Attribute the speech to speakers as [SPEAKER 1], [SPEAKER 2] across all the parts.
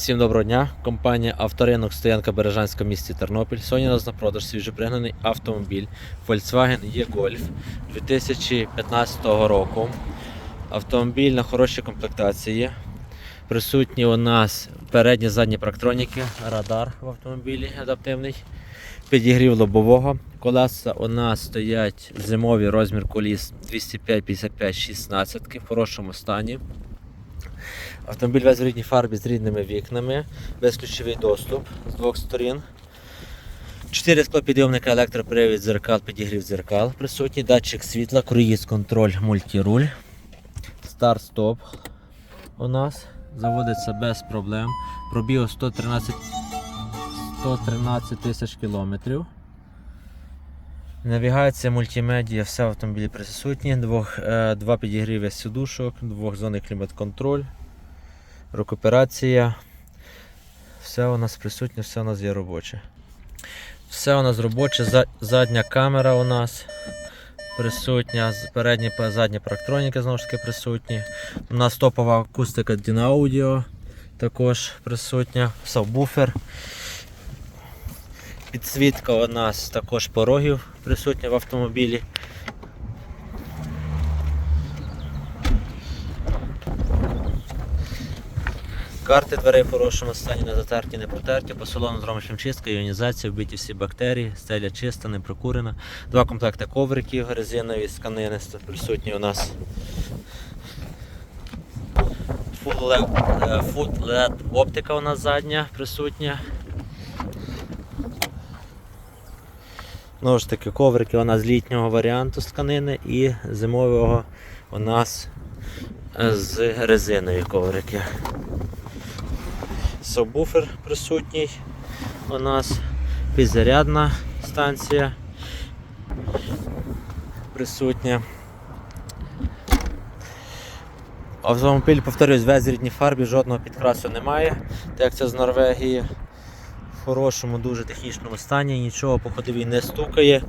[SPEAKER 1] Всім доброго дня. Компанія Авторинок стоянка Бережанська в місті Тернопіль. Сьогодні у нас на продаж свіжопригнаний автомобіль Volkswagen E-Golf 2015 року. Автомобіль на хорошій комплектації. Присутні у нас передні задні практроніки, радар в автомобілі адаптивний, підігрів лобового. Колеса у нас стоять зимові розмір коліс 205 55 16 в хорошому стані. Автомобіль весь в рідній фарбі з рідними вікнами, безключовий доступ з двох сторін. Чотири склопідйомника, електропривід дзеркал, підігрів дзеркал присутній, датчик світла, круїз контроль, мультируль. Старт-стоп у нас заводиться без проблем. Пробіг 113 113 тисяч кілометрів. Навігація, мультимедіа, все в автомобілі присутні. Двох, е, два підігріви сідушок, двохзонний клімат-контроль, рекуперація. Все у нас присутнє, все у нас є робоче. Все у нас робоче, задня камера у нас присутня, передні задні парктроніки знову ж таки присутні. У нас топова акустика Dynaaudio також присутня, сабвуфер. Підсвітка у нас також порогів присутня в автомобілі. Карти дверей в хорошому стані, не затерті, не протерті. По салону зробимо чистка, іонізація, вбиті всі бактерії, стеля чиста, не прокурена. Два комплекти ковриків резинові з тканини присутні у нас. Full LED, е, оптика у нас задня присутня. Знову ж таки, коврики у нас з літнього варіанту з тканини і зимового у нас е, з резинові коврики. Сабвуфер присутній у нас, підзарядна станція присутня. Автомобіль, повторюсь, в рідній фарбі, жодного підкрасу немає, так як це з Норвегії. В хорошому, дуже технічному стані, нічого по ходовій не стукає,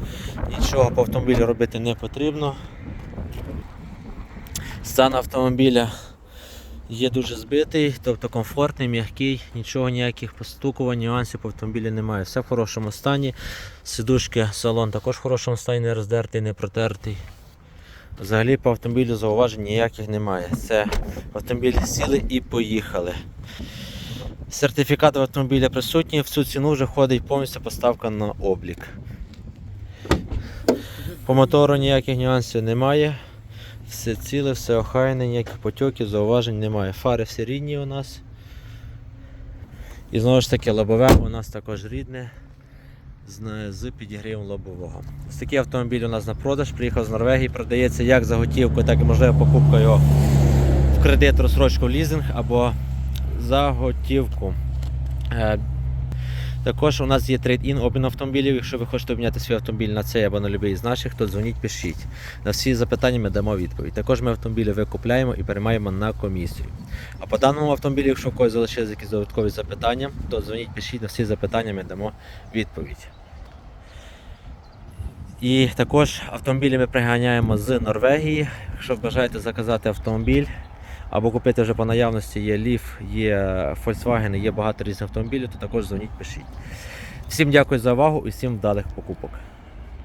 [SPEAKER 1] нічого по автомобілю робити не потрібно. Стан автомобіля є дуже збитий, тобто комфортний, м'який, нічого ніяких постукувань, нюансів по автомобілі немає. Все в хорошому стані. Сидушки, салон також в хорошому стані, не роздертий, не протертий. Взагалі по автомобілю зауважень ніяких немає. Це автомобіль сіли і поїхали. Сертифікат автомобіля присутній, в цю ціну вже входить повністю поставка на облік. По мотору ніяких нюансів немає. Все ціле, все охайне, ніяких потьоків, зауважень немає. Фари всі рідні у нас. І знову ж таки лобове у нас також рідне з, підігрівом лобового. Ось такий автомобіль у нас на продаж, приїхав з Норвегії, продається як за готівку, так і можливо покупка його в кредит, розсрочку, лізинг або за готівку. Також у нас є трейд-ін обмін автомобілів. Якщо ви хочете обміняти свій автомобіль на цей або на будь-який з наших, то дзвоніть, пишіть. На всі запитання ми дамо відповідь. Також ми автомобілі викупляємо і переймаємо на комісію. А по даному автомобілю, якщо в когось залишились якісь додаткові запитання, то дзвоніть, пишіть на всі запитання, ми дамо відповідь. І також автомобілі ми приганяємо з Норвегії. Якщо бажаєте заказати автомобіль або купити вже по наявності, є Leaf, є Volkswagen, є багато різних автомобілів, то також дзвоніть, пишіть. Всім дякую за увагу і всім вдалих покупок.